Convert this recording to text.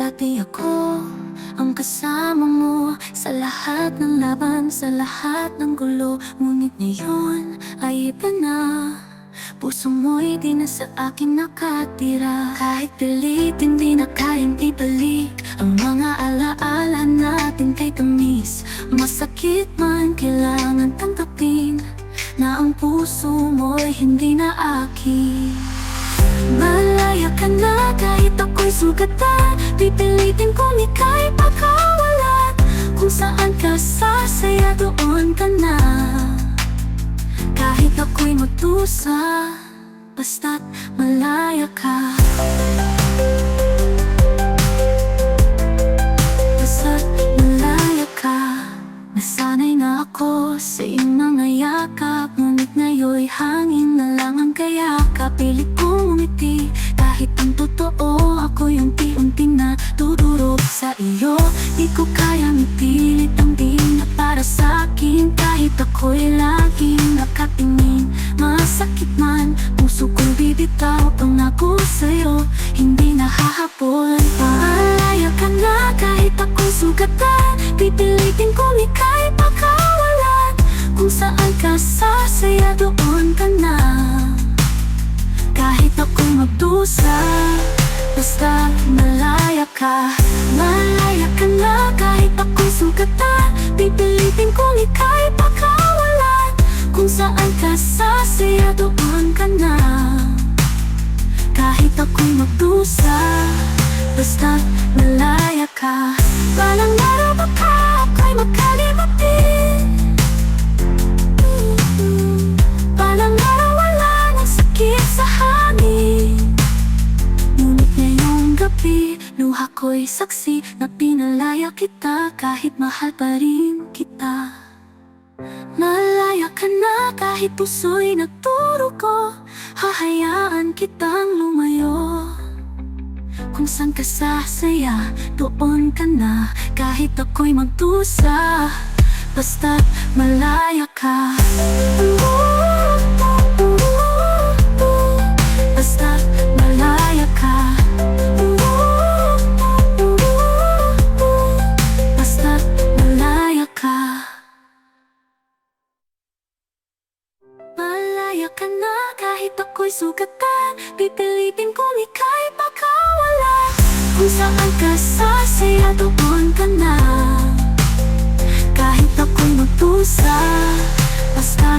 Dati ako ang kasama mo Sa lahat ng laban, sa lahat ng gulo. Ngunit ngayon ay iba na. Puso mo'y di na sa akin nakatira. Kahit pilitin di na kayang ibalik Ang mga alaala natin kay tamis. Masakit man kailangan tanggapin Na ang puso mo'y hindi na akin. Malaya ka na kahit ako'y sugatan Pipilitin kong ika'y pakawalan Kung saan ka sasaya doon ka na. Kahit ako'y magdusa Basta't malaya ka. Basta't malaya ka. Nasanay na ako sa iyong mga yakap. Ngunit ngayon'y hangin na lang ang kayakap Pilit iyo Di ko kayang ipilit ang di para sa akin Kahit ako'y laging nakatingin Masakit man. Puso kong bibitaw Pangako sa'yo. Hindi nahahabol. Paalaya ka na kahit ako'y sugatan. Pipilitin kong ika'y pakawalan. Kung saan ka sasaya doon ka na. Kahit ako'y magdusa Basta malaya ka Malaya ka na. Kahit ako'y sugatan Pipilitin kong ika'y pakawalan. Kung saan ka sasaya doon ka na. Kahit ako'y magdusa Basta malaya ka. Balang araw baka ako'y makalimutin Balang araw wala ng sakit sa hangin gabi Luha ko'y saksi Na pinalaya kita. Kahit mahal pa rin kita. Malaya ka na kahit puso'y nagturo ko. Hahayaan kitang lumayo. Kung saan ka sasaya, doon ka na. Kahit ako'y magdusa Basta't malaya ka. Basta't kahit ako'y sugatan Pipilitin kong ika'y pakawalan Kung saan ka sasaya doon ka na. Kahit ako'y magdusa Basta